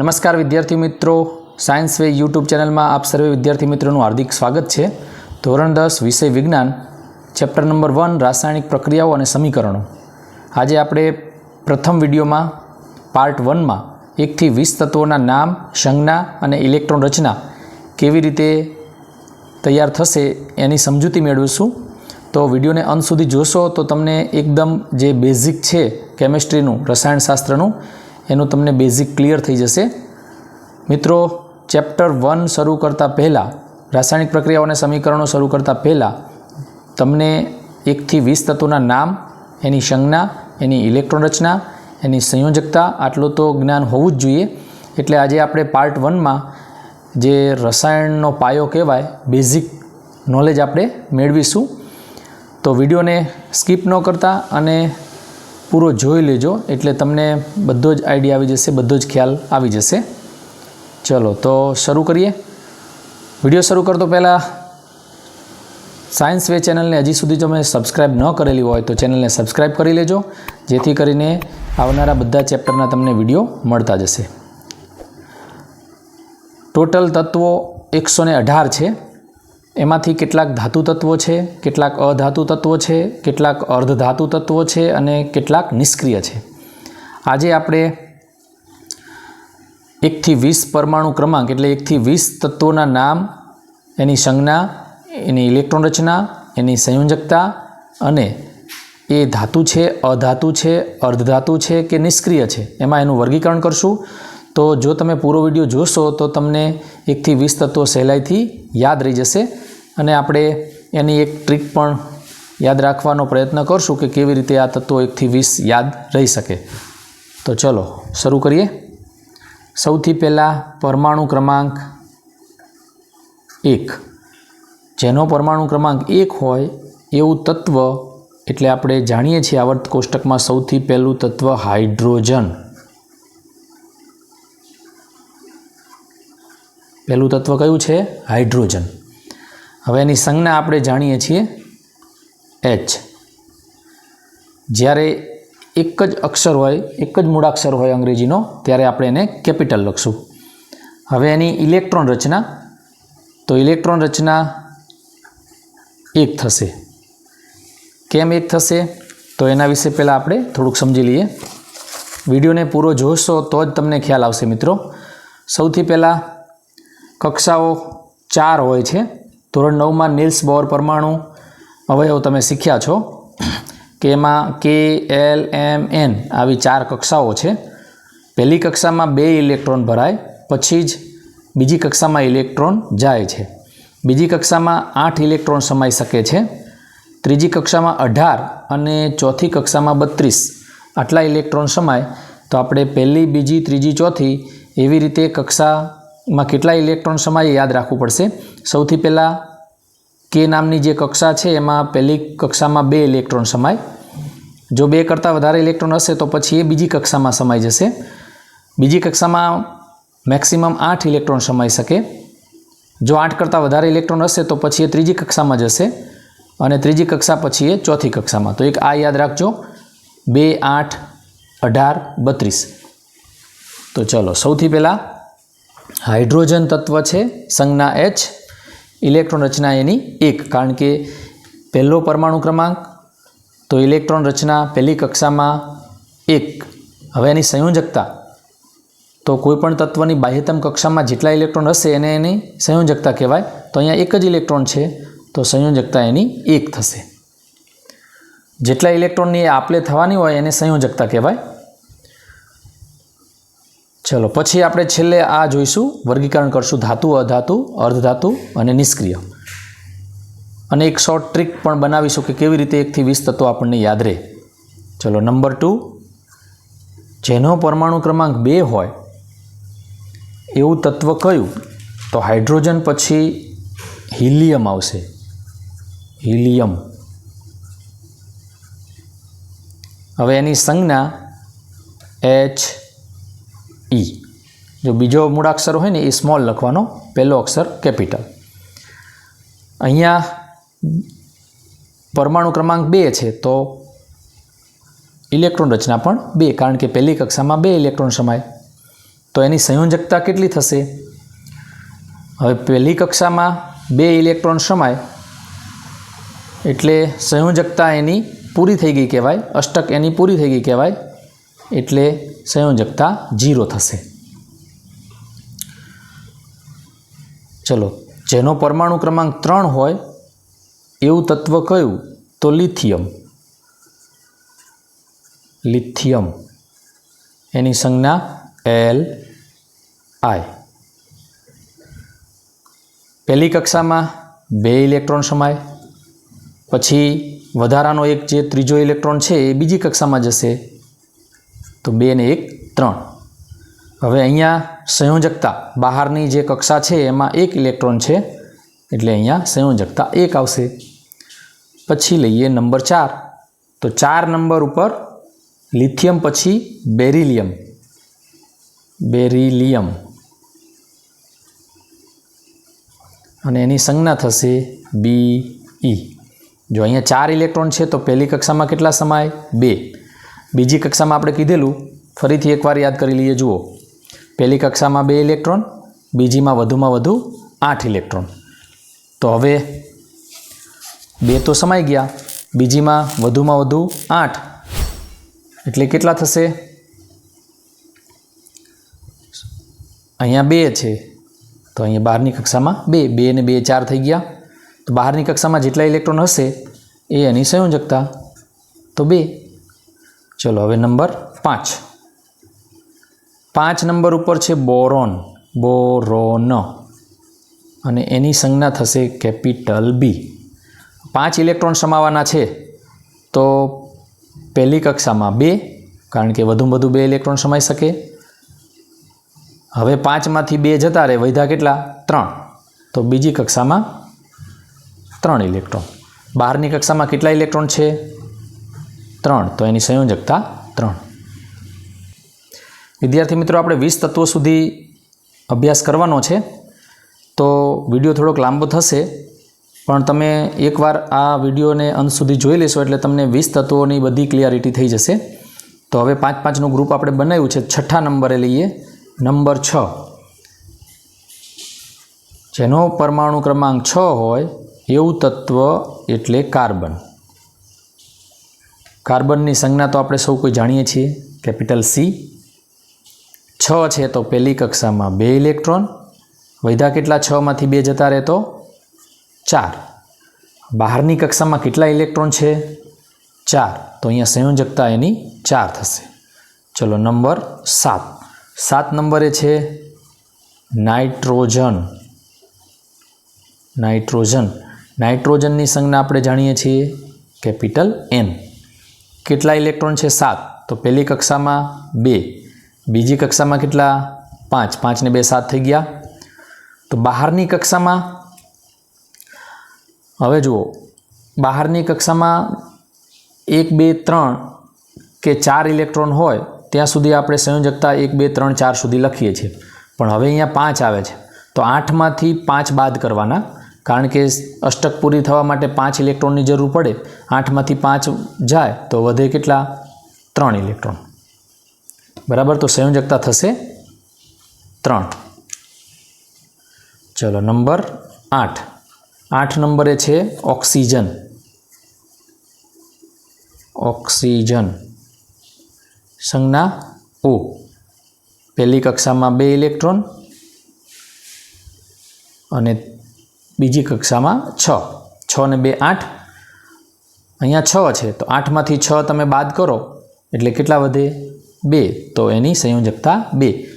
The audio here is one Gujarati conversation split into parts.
નમસ્કાર વિદ્યાર્થી મિત્રો સાયન્સ વે યુટ્યુબ ચેનલમાં આપ સર્વે વિદ્યાર્થી મિત્રોનું હાર્દિક સ્વાગત છે. ધોરણ દસ, વિષય વિજ્ઞાન ચેપ્ટર નંબર વન રાસાયણિક પ્રક્રિયાઓ અને સમીકરણો. આજે આપણે પ્રથમ વિડીયોમાં પાર્ટ વનમાં એકથી વીસ તત્વોના નામ, સંજ્ઞા અને ઇલેક્ટ્રોન રચના કેવી રીતે તૈયાર થશે એની સમજૂતી મેળવીશું. તો વિડીયોને અંત સુધી જોશો તો તમને એકદમ જે બેઝિક છે કેમેસ્ટ્રીનું રસાયણશાસ્ત્રનું એનું તમને બેઝિક ક્લિયર થઈ જશે. મિત્રો ચેપ્ટર વન શરૂ કરતાં પહેલાં, રાસાયણિક પ્રક્રિયાઓ અને સમીકરણો શરૂ કરતાં પહેલાં, તમને એકથી વીસ તત્વોના નામ, એની સંજ્ઞા, એની ઇલેક્ટ્રોન રચના, એની સંયોજકતા, આટલું તો જ્ઞાન હોવું જ જોઈએ. એટલે આજે આપણે પાર્ટ વનમાં જે રસાયણનો પાયો કહેવાય બેઝિક નોલેજ આપણે મેળવીશું. તો વિડીયોને સ્કીપ ન કરતા અને પૂરો જોઈ લેજો. એટલે તમને બધો જ આઈડિયા આવી જશે, બધો જ ખ્યાલ આવી જશે. ચલો, તો શરૂ કરીએ. વીડિયો શરૂ કરતો પહેલાં સાયન્સ વે ચેનલને હજી સુધી તમે સબસ્ક્રાઈબ ન કરેલી હોય તો ચેનલને સબસ્ક્રાઈબ કરી લેજો. જેથી કરીને આવનારા બધા ચેપ્ટરના તમને વીડિયો મળતા જશે. ટોટલ તત્વો એકસો ને અઢાર છે. એમાંથી કેટલાક ધાતુ તત્વો છે, કેટલાક અધાતુ તત્વો છે, કેટલાક અર્ધધાતુ તત્વો છે અને કેટલાક નિષ્ક્રિય છે. આજે આપણે એકથી વીસ પરમાણુ ક્રમાંક એટલે એકથી વીસ તત્વોના નામ, એની સંજ્ઞા, એની ઇલેક્ટ્રોન રચના, એની સંયોજકતા અને એ ધાતુ છે, અધાતુ છે, અર્ધધાતુ છે કે નિષ્ક્રિય છે, એમાં એનું વર્ગીકરણ કરશું. તો જો તમે પૂરો વીડિયો જોશો તો તમને એકથી વીસ તત્વો સહેલાઈથી યાદ રહી જશે. અને આપણે એની એક ટ્રીક પણ યાદ રાખવાનો પ્રયત્ન કરશું કે કેવી રીતે આ તત્વો એકથી વીસ યાદ રહી શકે. તો ચલો, શરૂ કરીએ. સૌથી પહેલાં પરમાણુ ક્રમાંક એક. જેનો પરમાણુ ક્રમાંક એક હોય, એવું તત્વ, એટલે આપણે જાણીએ છીએ આવર્ત કોષ્ટકમાં સૌથી પહેલું તત્વ હાઇડ્રોજન. પહેલું તત્વ કયું છે? હાઇડ્રોજન. હવે એની સંજ્ઞા આપણે જાણીએ છીએ એચ જ્યારે એક જ અક્ષર હોય, એક જ મૂળાક્ષર હોય અંગ્રેજીનો, ત્યારે આપણે એને કેપિટલ લખશું. હવે એની ઇલેક્ટ્રોન રચના. તો ઇલેક્ટ્રોન રચના એક થશે. કેમ એક થશે? તો એના વિશે પહેલાં આપણે થોડુંક સમજી લઈએ. વિડીયોને પૂરો જોશો તો જ તમને ખ્યાલ આવશે મિત્રો. સૌથી પહેલાં કક્ષાઓ ચાર હોય છે. ધોરણ નવમાં નિલ્સ બોર પરમાણુ. અવયવ તમે શીખ્યા છો કે એમાં કે, એલ, એમ, એન આવી ચાર કક્ષાઓ છે. પહેલી કક્ષામાં બે ઇલેક્ટ્રોન ભરાય, પછી જ બીજી કક્ષામાં ઇલેક્ટ્રોન જાય છે. બીજી કક્ષામાં આઠ ઇલેક્ટ્રોન સમાઈ શકે છે. ત્રીજી કક્ષામાં અઢાર અને ચોથી કક્ષામાં બત્રીસ આટલા ઇલેક્ટ્રોન સમાય. તો આપણે પહેલી, બીજી, ત્રીજી, ચોથી એવી રીતે કક્ષામાં કેટલા ઇલેક્ટ્રોન સમાય યાદ રાખવું પડશે. સૌથી પહેલાં કે નામની જે કક્ષા છે, એમાં પહેલી કક્ષામાં બે ઇલેક્ટ્રોન સમાય. જો બે કરતાં વધારે ઇલેક્ટ્રોન હશે, તો પછી એ બીજી કક્ષામાં સમાઈ જશે. બીજી કક્ષામાં મેક્સિમમ આઠ ઇલેક્ટ્રોન સમાઈ શકે. જો આઠ કરતાં વધારે ઇલેક્ટ્રોન હશે, તો પછી એ ત્રીજી કક્ષામાં જશે અને ત્રીજી કક્ષા પછી એ ચોથી કક્ષામાં. તો એક આ યાદ રાખજો. બે, આઠ, અઢાર, બત્રીસ. તો ચલો, સૌથી પહેલાં હાઇડ્રોજન તત્વ છે, સંજ્ઞા એચ ઇલેક્ટ્રોન રચના એની એક, કારણ કે પહેલો પરમાણુ ક્રમાંક, તો ઇલેક્ટ્રોન રચના પહેલી કક્ષામાં એક. હવે એની સંયોજકતા. તો કોઈપણ તત્વની બાહ્યતમ કક્ષામાં જેટલા ઇલેક્ટ્રોન હશે એને એની સંયોજકતા કહેવાય. તો અહીંયા એક જ ઇલેક્ટ્રોન છે, તો સંયોજકતા એની એક થશે. જેટલા ઇલેક્ટ્રોનની આપલે થવાની હોય એને સંયોજકતા કહેવાય. ચલો, પછી આપણે છેલ્લે આ જોઈશું. વર્ગીકરણ કરશું ધાતુ, અધાતુ, અર્ધધાતુ અને નિષ્ક્રિય. અને એક શોર્ટ ટ્રીક પણ બનાવીશું કે કેવી રીતે એકથી વીસ તત્વો આપણને યાદ રહે. ચલો નંબર ટુ જેનો પરમાણુ ક્રમાંક બે હોય, એવું તત્વ કયું? તો હાઇડ્રોજન પછી હિલિયમ આવશે. હિલિયમ. હવે એની સંજ્ઞા એચ ઈ. જો બીજો મૂળાક્ષર હોય ને એ સ્મોલ લખવાનો પહેલો અક્ષર કેપિટલ અહીંયા પરમાણુ ક્રમાંક બે છે, તો ઇલેક્ટ્રોન રચના પણ બે, કારણ કે પહેલી કક્ષામાં બે ઇલેક્ટ્રોન સમાય. તો એની સંયોજકતા કેટલી થશે? હવે પહેલી કક્ષામાં બે ઇલેક્ટ્રોન સમાય, એટલે સંયોજકતા એની પૂરી થઈ ગઈ કહેવાય, અષ્ટક એની પૂરી થઈ ગઈ કહેવાય, એટલે સંયોજકતા જીરો થશે. ચલો, જેનો પરમાણુ ક્રમાંક ત્રણ હોય, એવું તત્વ કયું? તો લિથિયમ. લિથિયમ. એની સંજ્ઞા એલ આઈ. પહેલી કક્ષામાં બે ઇલેક્ટ્રોન સમાય, પછી વધારાનો એક જે ત્રીજો ઇલેક્ટ્રોન છે એ બીજી કક્ષામાં જશે. તો બે ને એક, ત્રણ. હવે અહીંયા સંયોજકતા બહારની જે કક્ષા છે એમાં એક ઇલેક્ટ્રોન છે, એટલે અહીંયા સંયોજકતા એક આવશે. પછી લઈએ નંબર ચાર. તો ચાર નંબર ઉપર લિથિયમ પછી બેરિલિયમ. બેરિલિયમ. અને એની સંજ્ઞા થશે બી ઈ જો અહીંયા ચાર ઇલેક્ટ્રોન છે તો પહેલી કક્ષામાં કેટલા સમાય? બે. બીજી કક્ષામાં આપણે કીધેલું, ફરીથી એકવાર યાદ કરી લઈએ, જુઓ. પહેલી કક્ષામાં બે ઇલેક્ટ્રોન, બીજીમાં વધુમાં વધુ આઠ ઇલેક્ટ્રોન. તો હવે બે તો સમાઈ ગયા, બીજીમાં વધુમાં વધુ આઠ. એટલે કેટલા થશે? અહીંયા બે છે. તો અહીંયા બહારની કક્ષામાં બે બે ને બે ચાર થઈ ગયા. તો બહારની કક્ષામાં જેટલા ઇલેક્ટ્રોન હશે, એ એની સંયોજકતા. તો બે. ચલો હવે નંબર પાંચ. પાંચ નંબર ઉપર છે બોરોન. બોરોન. અને એની સંજ્ઞા થશે કેપિટલ બી. પાંચ ઇલેક્ટ્રોન સમાવાના છે. તો પહેલી કક્ષામાં બે, કારણ કે વધુમાં વધુ બે ઇલેક્ટ્રોન સમાઈ શકે. હવે પાંચમાંથી બે જતા રહે વૈધા કેટલા? ત્રણ. તો બીજી કક્ષામાં ત્રણ ઇલેક્ટ્રોન. બહારની કક્ષામાં કેટલા ઇલેક્ટ્રોન છે? ત્રણ. તો એની સંયોજકતા ત્રણ. વિદ્યાર્થી મિત્રો, આપણે વીસ તત્વો સુધી અભ્યાસ કરવાનો છે. તો વીડિયો થોડોક લાંબો થશે, પણ તમે એકવાર આ વિડીયોને અંત સુધી જોઈ લેશો એટલે તમને વીસ તત્વોની બધી ક્લિયરિટી થઈ જશે. તો હવે પાંચ પાંચનું ગ્રુપ આપણે બનાવ્યું છે. છઠ્ઠા નંબરે લઈએ. નંબર છ. જેનો પરમાણુ ક્રમાંક છ હોય, એવું તત્વ એટલે કાર્બન. કાર્બનની સંજ્ઞા તો આપણે સૌ કોઈ જાણીએ છીએ, કેપિટલ સી. છ છે તો પહેલી કક્ષામાં બે ઇલેક્ટ્રોન વૈધા કેટલા છમાંથી બે જતા રહે તો? ચાર. બહારની કક્ષામાં કેટલા ઇલેક્ટ્રોન છે? ચાર. તો અહીંયા સંયોજકતા એની ચાર થશે. ચલો નંબર સાત. સાત નંબરે છે નાઇટ્રોજન. નાઇટ્રોજન. નાઇટ્રોજનની સંજ્ઞા આપણે જાણીએ છીએ, કેપિટલ એન. કેટલા ઇલેક્ટ્રોન છે? સાત. તો પહેલી કક્ષામાં બે. બીજી કક્ષામાં કેટલા? પાંચ. પાંચને બે સાત થઈ ગયા. તો બહારની કક્ષામાં હવે જુઓ. બહારની કક્ષામાં એક, બે, ત્રણ કે ચાર ઇલેક્ટ્રોન હોય, ત્યાં સુધી આપણે સંયોજકતા એક, બે, ત્રણ, ચાર સુધી લખીએ છીએ. પણ હવે અહીંયા પાંચ આવે છે. તો આઠમાંથી પાંચ બાદ કરવાના કારણ કે અષ્ટક પૂરી થવા માટે પાંચ ઇલેક્ટ્રોનની જરૂર પડે, આઠમાંથી પાંચ જાય તો વધે કેટલા? ત્રણ ઇલેક્ટ્રોન. બરાબર? તો સંયોજકતા થશે ત્રણ. ચલો, નંબર આઠ. આઠ નંબરે છે ઓક્સિજન. ઓક્સિજન. સંજ્ઞા ઓ પહેલી કક્ષામાં બે ઇલેક્ટ્રોન અને બીજી કક્ષામાં છ. છ ને બે આઠ. અહીંયા છ છે. તો આઠમાંથી છ તમે બાદ કરો. એટલે કેટલા વધે? બે. તો એની સંયોજકતા બે.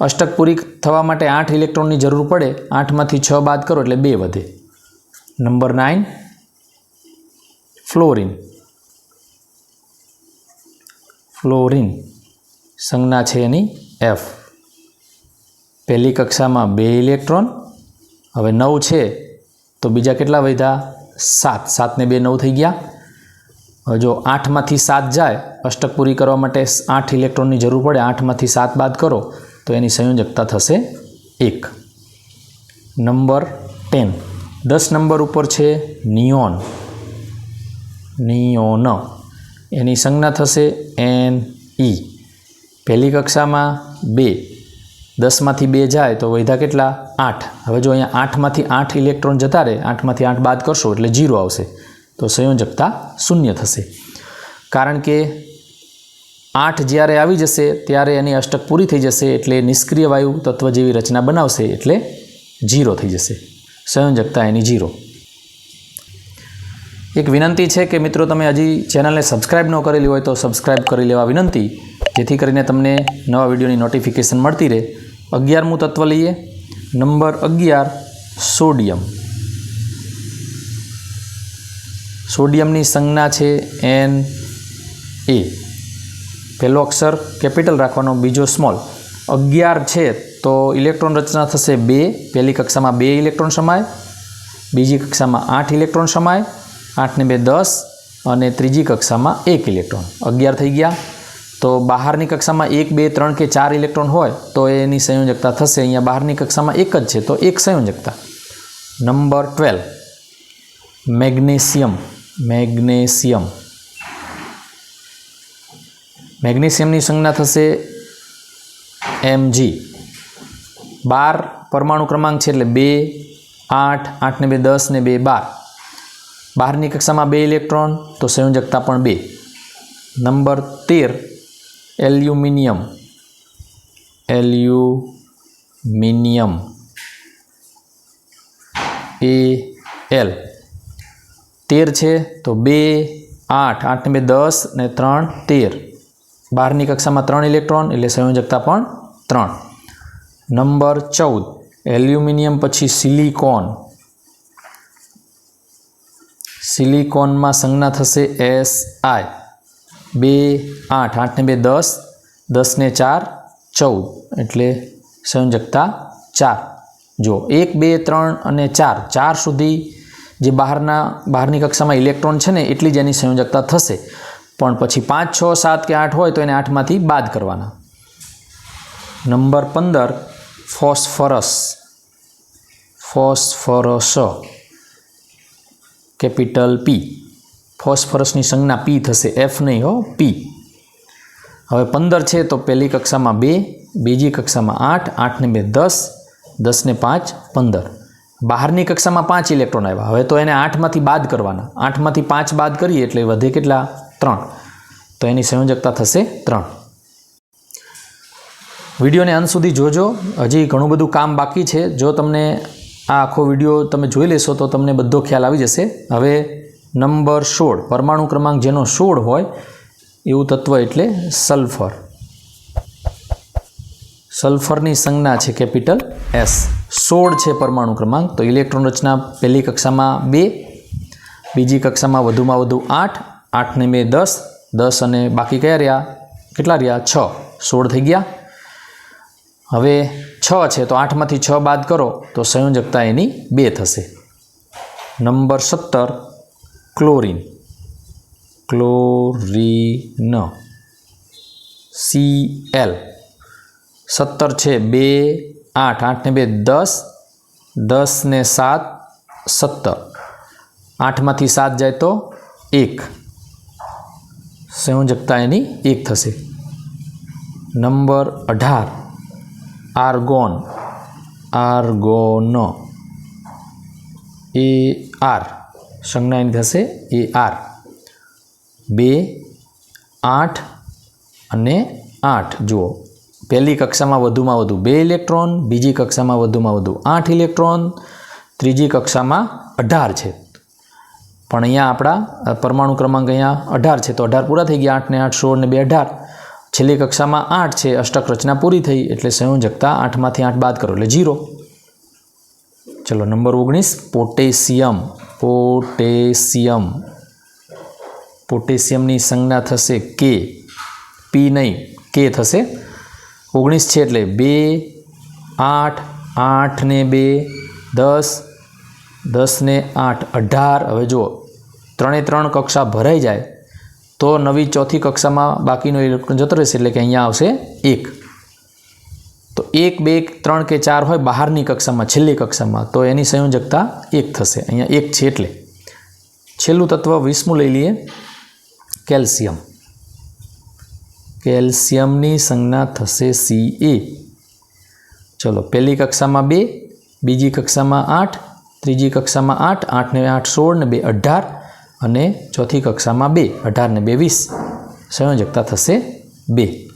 અષ્ટક પૂરી થવા માટે આઠ ઇલેક્ટ્રોનની જરૂર પડે. આઠમાંથી છ બાદ કરો એટલે બે વધે. Number nine. ફ્લોરિન. ફ્લોરિન. સંજ્ઞા છે એની એફ. પહેલી કક્ષામાં બે ઇલેક્ટ્રોન હવે નવ છે, તો બીજા કેટલા વધ્યા? સાત. સાતને બે નવ થઈ ગયા. જો આઠમાંથી સાત જાય, અષ્ટક પૂરી કરવા માટે આઠ ઇલેક્ટ્રોનની જરૂર પડે, આઠમાંથી સાત બાદ કરો, તો એની સંયોજકતા થશે એક. Number ten. દસ નંબર ઉપર છે નિયોન. નિયોન. એની સંજ્ઞા થશે એન ઈ. પહેલી કક્ષામાં બે. દસમાંથી બે જાય તો વધ્યા કેટલા? આઠ. હવે જો અહીંયા આઠમાંથી આઠ ઇલેક્ટ્રોન જતા રહે, આઠમાંથી આઠ બાદ કરશો એટલે જીરો આવશે. તો સંયોજકતા શૂન્ય થશે. કારણ કે આઠ જ્યારે આવી જશે, ત્યારે એની અષ્ટક પૂરી થઈ જશે એટલે નિષ્ક્રિય વાયુ તત્વ જેવી રચના બનાવશે એટલે જીરો થઈ જશે. સંયોજકતા એની જીરો એક વિનંતી છે કે મિત્રો તમે હજી ચેનલને સબસ્ક્રાઇબ ન કરેલી હોય તો સબસ્ક્રાઇબ કરી લેવા વિનંતી, જેથી કરીને તમને નવા વિડીયોની નોટિફિકેશન મળતી રહે. અગિયારમું તત્વ લઈએ. નંબર અગિયાર, સોડિયમ. સોડિયમની સંજ્ઞા છે એન એ. પહેલો અક્ષર કેપિટલ રાખવાનો, બીજો સ્મોલ. અગિયાર છે તો ઇલેક્ટ્રોન રચના થશે બે. પહેલી કક્ષામાં બે ઇલેક્ટ્રોન સમાય, બીજી કક્ષામાં આઠ ઇલેક્ટ્રોન સમાય, આઠને બે દસ અને ત્રીજી કક્ષામાં એક ઇલેક્ટ્રોન. અગિયાર થઈ ગયા. તો બહારની કક્ષામાં એક, બે, ત્રણ કે ચાર ઇલેક્ટ્રોન હોય, તો એની સંયોજકતા થશે. અહીંયા બહારની કક્ષામાં એક જ છે, તો એક સંયોજકતા. Number twelve. મેગ્નેશિયમ. મેગ્નેશિયમ. મેગ્નેશિયમની સંજ્ઞા થશે એમજી બાર પરમાણુ ક્રમાંક છે એટલે બે, આઠ આઠને બે, દસ ને બે, બાર. બહારની કક્ષામાં બે ઇલેક્ટ્રોન, તો સંયોજકતા પણ બે. નંબર તેર. એલ્યુમિનિયમ. એલ્યુમિનિયમ. એ એલ તેર છે, તો બે, આઠ. આઠને બે દસ ને ત્રણ તેર. બહારની કક્ષામાં ત્રણ ઇલેક્ટ્રોન, એટલે સંયોજકતા પણ ત્રણ. નંબર ચૌદ. એલ્યુમિનિયમ પછી સિલિકોન. સિલિકોનમાં સંજ્ઞા થશે એસ આઈ બે આઠ આઠને બે દસ દસને ચાર, ચૌદ. એટલે સંયોજકતા ચાર. જો એક, બે, ત્રણ અને ચાર ચાર સુધી જે બહારના, બહારની કક્ષામાં ઇલેક્ટ્રોન છે ને, એટલી જ એની સંયોજકતા થશે. પણ પછી પાંચ, છ, સાત કે આઠ હોય તો એને આઠમાંથી બાદ કરવાના. નંબર પંદર, ફોસ્ફરસ. ફોસ્ફરસ. કેપિટલ પી ફોસ્ફરસની સંજ્ઞા પી થશે. એફ નહીં હો, પી. હવે પંદર છે તો પહેલી કક્ષામાં બે, બીજી કક્ષામાં આઠ, આઠને બે દસ, દસને પાંચ, પંદર. બહારની કક્ષામાં પાંચ ઇલેક્ટ્રોન આવ્યા. હવે તો એને આઠમાંથી બાદ કરવાના. આઠમાંથી પાંચ બાદ કરીએ એટલે વધે કેટલા? ત્રણ. તો એની સંયોજકતા થશે ત્રણ. વિડીયોને અંત સુધી જોજો. હજી ઘણું બધું કામ બાકી છે. જો તમને આ આખો વીડિયો તમે જોઈ લેશો તો તમને બધો ખ્યાલ આવી જશે. હવે નંબર સોળ, પરમાણુ ક્રમાંક જેનો સોળ હોય, એવું તત્વ એટલે સલ્ફર. સલ્ફરની સંજ્ઞા છે કેપિટલ એસ. સોળ છે પરમાણુ ક્રમાંક, તો ઇલેક્ટ્રોન રચના પહેલી કક્ષામાં બે, બીજી કક્ષામાં વધુમાં વધુ આઠ, આઠને બે દસ દસ અને બાકી કયા રહ્યા? કેટલા રહ્યા? છ. સોળ થઈ ગયા. હવે છ છે, તો આઠમાંથી છ બાદ કરો, તો સંયોજકતા એની બે થશે. નંબર સત્તર ક્લોરિન ક્લોરિન સી એલ સત્તર છે, બે, આઠ આઠને બે, દસ. દસને સાત, સત્તર. આઠમાંથી સાત જાય તો એક. સંયોજકતા એની એક થશે. નંબર અઢાર. આર્ગોન આર્ગોન એ આર સંજ્ઞા એની થશે એ આર. બે, આઠ અને આઠ. જુઓ, પહેલી કક્ષામાં વધુમાં વધુ બે ઇલેક્ટ્રોન, બીજી કક્ષામાં વધુમાં વધુ આઠ ઇલેક્ટ્રોન, ત્રીજી કક્ષામાં અઢાર છે. પણ અહીંયા આપણા પરમાણુ ક્રમાંક અહીંયા અઢાર છે, તો અઢાર પૂરા થઈ ગયા. આઠને આઠ, સોળ ને બે અઢાર. છેલ્લી કક્ષામાં આઠ છે અષ્ટક રચના પૂરી થઈ, એટલે સંયોજકતા આઠમાંથી આઠ બાદ કરો, એટલે જીરો ચલો, નંબર ઓગણીસ, પોટેશિયમ. પોટેશિયમ. પોટેશિયમની સંજ્ઞા થશે કે, પી નહીં, કે થશે. ઓગણીસ છે એટલે બે, આઠ આઠ ને બે, દસ દસ ને આઠ, અઢાર. હવે જુઓ, ત્રણે ત્રણ કક્ષા ભરાઈ જાય તો નવી ચોથી કક્ષામાં બાકીનો ઇલેક્ટ્રોન જતો રહેશે એટલે કે અહીંયા આવશે એક. તો એક, બે, ત્રણ કે ચાર હોય બહારની કક્ષામાં, છેલ્લી કક્ષામાં, તો એની સંયોજકતા એક થશે. અહીંયા એક છે એટલે. છેલ્લું તત્વ વીસમું લઈ લઈએ. કેલ્શિયમ. કેલ્શિયમની સંજ્ઞા થશે સી એ ચલો, પહેલી કક્ષામાં બે, બીજી કક્ષામાં આઠ, ત્રીજી કક્ષામાં આઠ, આઠને આઠ સોળ ને બે અઢાર અને ચોથી કક્ષામાં બે અઢાર ને બે વીસ. સંયોજકતા થશે બે.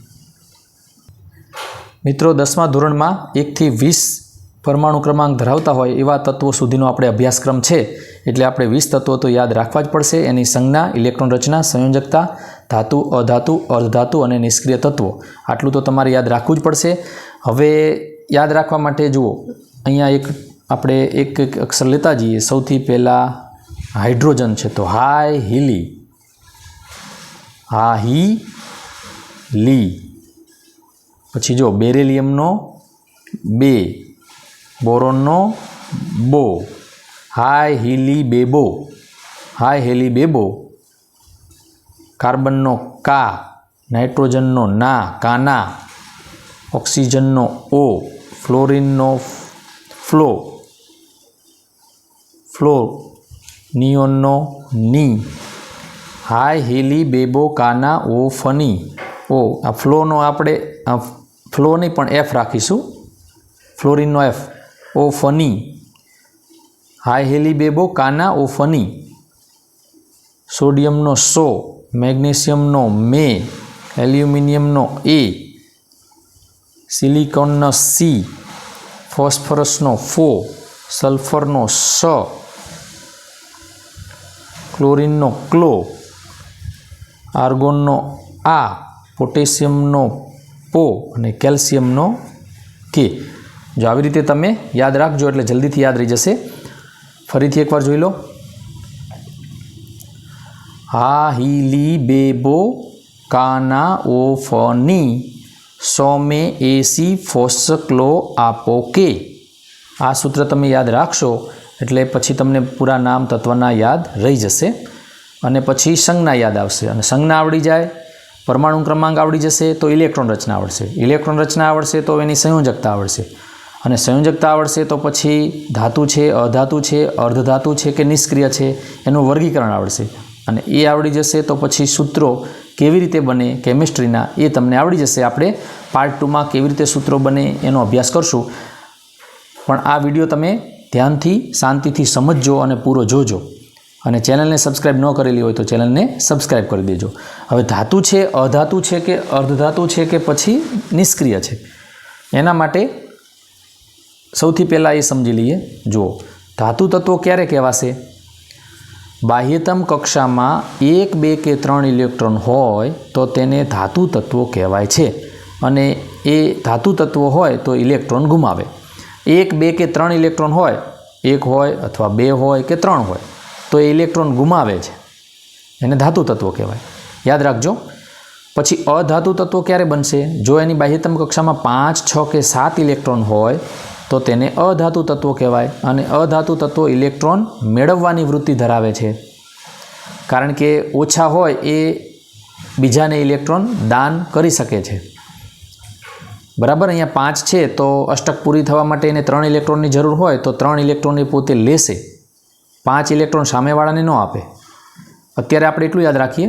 મિત્રો, દસમા ધોરણમાં એકથી વીસ પરમાણુ ક્રમાંક ધરાવતા હોય એવા તત્વો સુધીનો આપણે અભ્યાસક્રમ છે. એટલે આપણે વીસ તત્વો તો યાદ રાખવા જ પડશે. એની સંજ્ઞા, ઇલેક્ટ્રોન રચના, સંયોજકતા, ધાતુ, અધાતુ, અર્ધધાતુ અને નિષ્ક્રિય તત્વો. આટલું તો તમારે યાદ રાખવું જ પડશે. હવે યાદ રાખવા માટે જુઓ, અહીંયા એક આપણે એક એક અક્ષર લેતા જઈએ. સૌથી પહેલાં હાઇડ્રોજન છે તો હાય હિલી હા હી લી પછી જો બેરેલિયમનો બે, બોરોનનો બો, હાય હિલી બેબો હાય હેલી બેબો કાર્બનનો કા, નાઇટ્રોજનનો ના, કાના, ઓક્સિજનનો ઓ, ફ્લોરિનનો ફ્લો ફ્લો, નિયોનનો ની, હાય હેલી બેબો કાના, ઓ, ફની. ઓ, આ ફ્લોનો આપણે ફ્લો પણ એફ રાખીશું. ફ્લોરિનનો એફ ઓ ફની. હાય હેલી બેબો, કાના? ઓ ફની. સોડિયમનો સો, મેગ્નેશિયમનો મે, એલ્યુમિનિયમનો એ, સિલિકોનનો સી, ફોસ્ફરસનો ફો, સલ્ફરનો સ, ક્લોરિનનો ક્લો, આર્ગોનનો આ, પોટેશિયમનો પો અને કેલ્શિયમનો કે. જો આવી રીતે તમે યાદ રાખજો એટલે જલ્દીથી યાદ રહી જશે. ફરીથી એકવાર જોઈ લો. હા હિલી બેબો કાના ઓ ફની સોમે એસી ફોસક્લો આપો કે. આ સૂત્ર તમે યાદ રાખશો એટલે પછી તમને પૂરા નામ તત્વના યાદ રહી જશે. અને પછી સંજ્ઞા યાદ આવશે. અને સંજ્ઞા આવડી જાય પરમાણુ ક્રમાંક આવડી જશે તો ઇલેક્ટ્રોન રચના આવડશે. ઇલેક્ટ્રોન રચના આવડશે તો એની સંયોજકતા આવડશે. અને સંયોજકતા આવડશે તો પછી ધાતુ છે, અધાતુ છે, અર્ધધાતુ છે કે નિષ્ક્રિય છે એનું વર્ગીકરણ આવડશે. અને એ આવડી જશે તો પછી સૂત્રો કેવી રીતે બને કેમિસ્ટ્રીના એ તમને આવડી જશે. આપણે પાર્ટ ટુમાં કેવી રીતે સૂત્રો બને એનો અભ્યાસ કરશું. પણ આ વીડિયો તમે ધ્યાનથી, શાંતિથી સમજજો અને પૂરો જોજો. અને ચેનલને સબસ્ક્રાઈબ ન કરેલી હોય તો ચેનલને સબસ્ક્રાઈબ કરી દેજો. હવે ધાતુ છે, અધાતુ છે કે અર્ધધાતુ છે કે પછી નિષ્ક્રિય છે? એના માટે સૌથી પહેલાં એ સમજી લઈએ. જુઓ, ધાતુ તત્વો ક્યારે કહેવાશે? બાહ્યતમ કક્ષામાં એક, બે કે ત્રણ ઇલેક્ટ્રોન હોય તો તેને ધાતુ તત્વો કહેવાય છે. અને એ ધાતુ તત્વો હોય તો ઇલેક્ટ્રોન ગુમાવે. એક, બે કે ત્રણ ઇલેક્ટ્રોન હોય. એક હોય અથવા બે હોય કે ત્રણ હોય. તો એ ઇલેક્ટ્રોન ગુમાવે છે. એને ધાતુ તત્વો કહેવાય. યાદ રાખજો, પછી અધાતુ તત્વો ક્યારે બનશે? જો એની બાહ્યતમ કક્ષામાં પાંચ, છ કે સાત ઇલેક્ટ્રોન હોય, તો તેને અધાતુ તત્વો કહેવાય અને અધાતુ તત્વો ઇલેક્ટ્રોન મેળવવાની વૃત્તિ ધરાવે છે. કારણ કે ઓછા હોય એ બીજાને ઇલેક્ટ્રોન દાન કરી શકે છે. બરાબર? અહીંયા પાંચ છે, તો અષ્ટક પૂરી થવા માટે એને ત્રણ ઇલેક્ટ્રોનની જરૂર હોય, તો ત્રણ ઇલેક્ટ્રોન એ પોતે લેશે. પાંચ ઇલેક્ટ્રોન સામેવાળાને ન આપે. અત્યારે આપણે એટલું યાદ રાખીએ,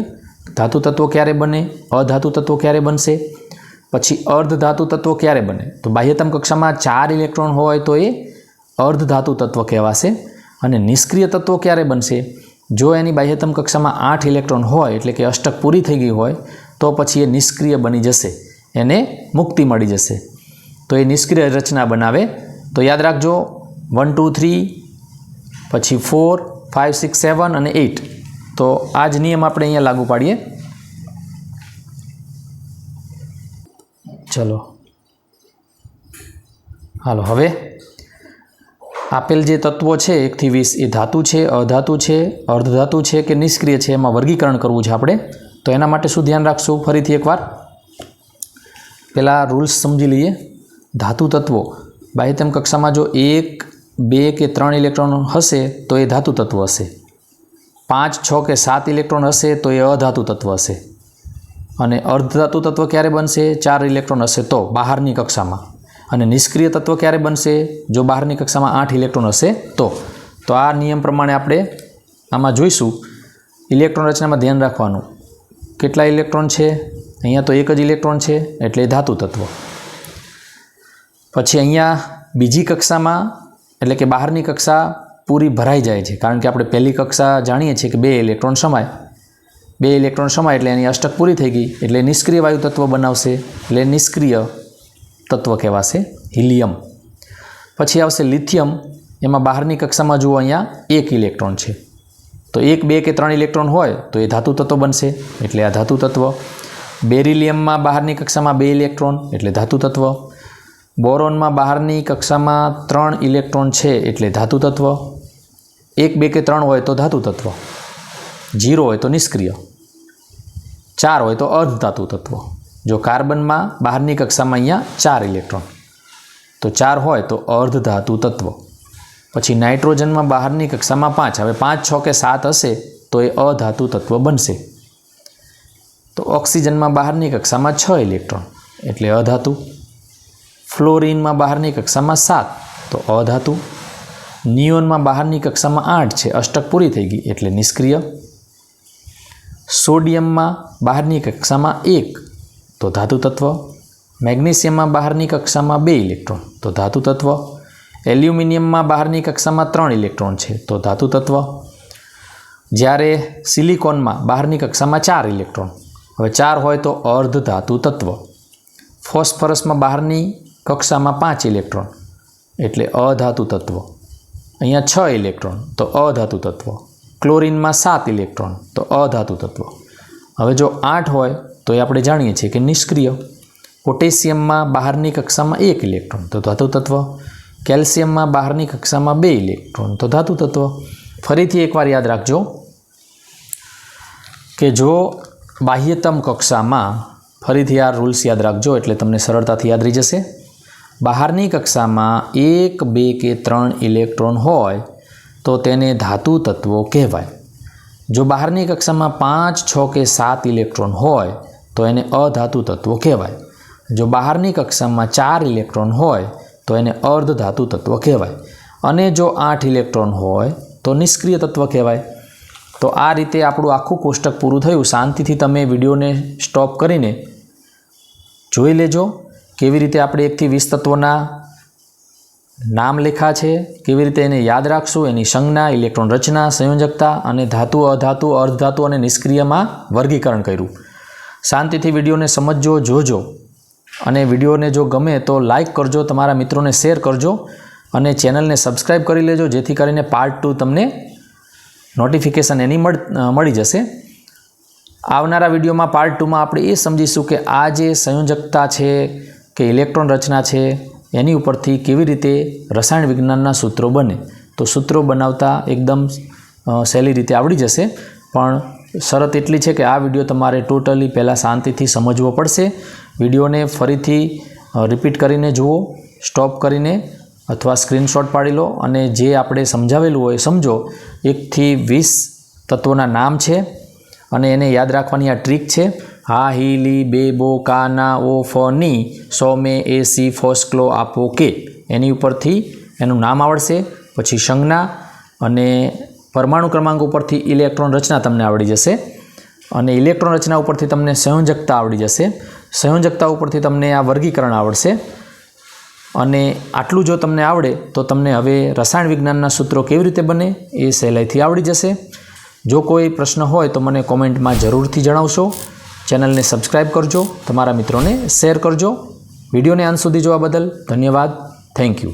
ધાતુ તત્વો ક્યારે બને, અધાતુ તત્વો ક્યારે બનશે, પછી અર્ધ ધાતુ તત્વો ક્યારે બને. તો બાહ્યતમ કક્ષામાં ચાર ઇલેક્ટ્રોન હોય તો એ અર્ધ ધાતુ તત્વ કહેવાશે અને નિષ્ક્રિય તત્વો ક્યારે બનશે? જો એની બાહ્યતમ કક્ષામાં આઠ ઇલેક્ટ્રોન હોય, એટલે કે અષ્ટક પૂરી થઈ ગઈ હોય, તો પછી એ નિષ્ક્રિય બની જશે. એને મુક્તિ મળી જશે. તો એ નિષ્ક્રિય રચના બનાવે. તો યાદ રાખજો વન ટુ થ્રી પછી ફોર ફાઇવ સિક્સ સેવન અને એઇટ તો આ જ નિયમ આપણે અહીંયા લાગુ પાડીએ. ચલો. હાલો, હવે આપેલ જે તત્વો છે, એકથી વીસ, એ ધાતુ છે, અધાતુ છે, અર્ધધાતુ છે કે નિષ્ક્રિય છે, એમાં વર્ગીકરણ કરવું છે આપણે. તો એના માટે શું ધ્યાન રાખશું? ફરીથી એકવાર. પહેલાં રૂલ્સ સમજી લઈએ. ધાતુ તત્વો. બાહ્યતમ કક્ષામાં જો એક બે કે ત્રણ ઇલેક્ટ્રોન હશે તો એ ધાતુ તત્વ હશે. પાંચ, છ કે સાત ઇલેક્ટ્રોન હશે તો એ અધાતુ તત્વ હશે. અને અર્ધધાતુ તત્વ ક્યારે બનશે? ચાર ઇલેક્ટ્રોન હશે તો બહારની કક્ષામાં. અને નિષ્ક્રિય તત્વ ક્યારે બનશે? જો બહારની કક્ષામાં આઠ ઇલેક્ટ્રોન હશે તો. તો આ નિયમ પ્રમાણે આપણે આમાં જોઈશું. ઇલેક્ટ્રોન રચનામાં ધ્યાન રાખવાનું. કેટલા ઇલેક્ટ્રોન છે? અહીંયા તો એક જ ઇલેક્ટ્રોન છે, એટલે ધાતુ તત્વ. પછી અહીંયા બીજી કક્ષામાં એટલે કે બહારની કક્ષા પૂરી ભરાઈ જાય છે. કારણ કે આપણે પહેલી કક્ષા જાણીએ છીએ કે બે ઇલેક્ટ્રોન સમાય. બે ઇલેક્ટ્રોન સમાય એટલે એની અષ્ટક પૂરી થઈ ગઈ. એટલે નિષ્ક્રિય વાયુ તત્વ બનાવશે. એટલે નિષ્ક્રિય તત્વ કહેવાશે હિલિયમ. પછી આવશે લિથિયમ. એમાં બહારની કક્ષામાં જુઓ અહીંયા એક ઇલેક્ટ્રોન છે. તો એક, બે કે ત્રણ ઇલેક્ટ્રોન હોય તો એ ધાતુ તત્વ બનશે. એટલે આ ધાતુ તત્વ. બેરિલિયમમાં બહારની કક્ષામાં બે ઇલેક્ટ્રોન એટલે ધાતુ તત્વ. બોરોનમાં બહારની કક્ષામાં ત્રણ ઇલેક્ટ્રોન છે એટલે ધાતુ તત્વ એક, બે કે ત્રણ હોય તો ધાતુ તત્વ જીરો હોય તો નિષ્ક્રિય. ચાર હોય તો અર્ધ ધાતુ તત્વ જો કાર્બનમાં બહારની કક્ષામાં અહીંયા ચાર ઇલેક્ટ્રોન. તો ચાર હોય તો અર્ધ ધાતુ તત્વ પછી નાઇટ્રોજનમાં બહારની કક્ષામાં પાંચ. હવે પાંચ, છ કે સાત હશે તો એ અધાતુ તત્વ બનશે. તો ઓક્સિજનમાં બહારની કક્ષામાં છ ઇલેક્ટ્રોન એટલે અધાતુ. ફ્લોરિનમાં બહારની કક્ષામાં સાત. તો અધાતુ નિયોનમાં બહારની કક્ષામાં આઠ છે. અષ્ટક પૂરી થઈ ગઈ એટલે નિષ્ક્રિય. સોડિયમમાં બહારની કક્ષામાં એક. તો ધાતુ તત્વ. મેગ્નેશિયમમાં બહારની કક્ષામાં બે ઇલેક્ટ્રોન. તો ધાતુ તત્વ. એલ્યુમિનિયમમાં બહારની કક્ષામાં ત્રણ ઇલેક્ટ્રોન છે. તો ધાતુ તત્વ. જ્યારે સિલિકોનમાં બહારની કક્ષામાં ચાર ઇલેક્ટ્રોન. હવે ચાર હોય તો અર્ધ ધાતુ તત્વ. ફોસ્ફરસમાં બહારની કક્ષામાં પાંચ ઇલેક્ટ્રોન, એટલે અધાતુ તત્વ. અહીંયા છ ઇલેક્ટ્રોન, તો અધાતુ તત્વ. ક્લોરિનમાં સાત ઇલેક્ટ્રોન, તો અધાતુ તત્વ. હવે જો આઠ હોય, તો એ આપણે જાણીએ છીએ કે નિષ્ક્રિય. પોટેશિયમમાં બહારની કક્ષામાં એક ઇલેક્ટ્રોન, તો ધાતુ તત્વ. કેલ્શિયમમાં બહારની કક્ષામાં બે ઇલેક્ટ્રોન, તો ધાતુ તત્વ. ફરીથી એકવાર યાદ રાખજો કે જો બાહ્યતમ કક્ષામાં ફરીથી આ રૂલ્સ યાદ રાખજો, એટલે તમને સરળતાથી યાદ રહી જશે. બહારની કક્ષામાં એક, બે કે ત્રણ ઇલેક્ટ્રોન હોય, તો તેને ધાતુ તત્વો કહેવાય. જો બહારની કક્ષામાં પાંચ, છ કે સાત ઇલેક્ટ્રોન હોય, તો એને અધાતુ તત્વો કહેવાય. જો બહારની કક્ષામાં ચાર ઇલેક્ટ્રોન હોય, તો એને અર્ધ ધાતુ તત્વ કહેવાય. અને જો આઠ ઇલેક્ટ્રોન હોય, તો નિષ્ક્રિય તત્વ કહેવાય. તો આ રીતે આપણું આખું કોષ્ટક પૂરું થયું. શાંતિથી તમે વિડીયોને સ્ટોપ કરીને જોઈ લેજો. કેવી રીતે આપણે એકથી વીસ તત્વોના નામ લેખા છે, કેવી રીતે એને યાદ રાખશું, એની સંજ્ઞા, ઇલેક્ટ્રોન રચના, સંયોજકતા અને ધાતુ, અધાતુ, અર્ધધાતુ અને નિષ્ક્રિયમાં વર્ગીકરણ કર્યું. શાંતિથી વિડીયોને સમજજો જોજો. અને વિડીયોને જો ગમે તો લાઇક કરજો, તમારા મિત્રોને શેર કરજો અને ચેનલને સબસ્ક્રાઈબ કરી લેજો, જેથી કરીને પાર્ટ ટુ તમને નોટિફિકેશન એની મળ મળી જશે. આવનારા વિડીયોમાં પાર્ટ ટુમાં આપણે એ સમજીશું કે આ જે સંયોજકતા છે કે ઇલેક્ટ્રોન રચના છે, એની ઉપરથી કેવી રીતે રસાયણ વિજ્ઞાનના સૂત્રો બને. તો સૂત્રો બનાવતા એકદમ સહેલી રીતે આવડી જશે. પણ શરત એટલી છે કે આ વીડિયો તમારે ટોટલી પહેલાં શાંતિથી સમજવો પડશે. વિડીયોને ફરીથી રિપીટ કરીને જુઓ, સ્ટોપ કરીને અથવા સ્ક્રીનશોટ પાડી લો અને જે આપણે સમજાવેલું હોય સમજો. એકથી વીસ તત્વોના નામ છે અને એને યાદ રાખવાની આ ટ્રીક છે. હા હી લી બે બો કા ના ઓ ફ ની સો મે એ સી ફોસ્કલો આપો કે? એની ઉપરથી એનું નામ આવડશે, પછી સંજ્ઞા અને પરમાણુ ક્રમાંક ઉપરથી ઇલેક્ટ્રોન રચના તમને આવડી જશે અને ઇલેક્ટ્રોન રચના ઉપરથી તમને સંયોજકતા આવડી જશે. સંયોજકતા ઉપરથી તમને આ વર્ગીકરણ આવડશે અને આટલું જો તમને આવડે તો તમને હવે રસાયણ વિજ્ઞાનના સૂત્રો કેવી રીતે બને એ સહેલાઈથી આવડી જશે. જો કોઈ પ્રશ્ન હોય તો મને કોમેન્ટમાં જરૂરથી જણાવશો. ચેનલને સબસ્ક્રાઈબ કરજો, તમારા મિત્રોને શેર કરજો. વિડીયોને અંત સુધી જોવા બદલ ધન્યવાદ. Thank you.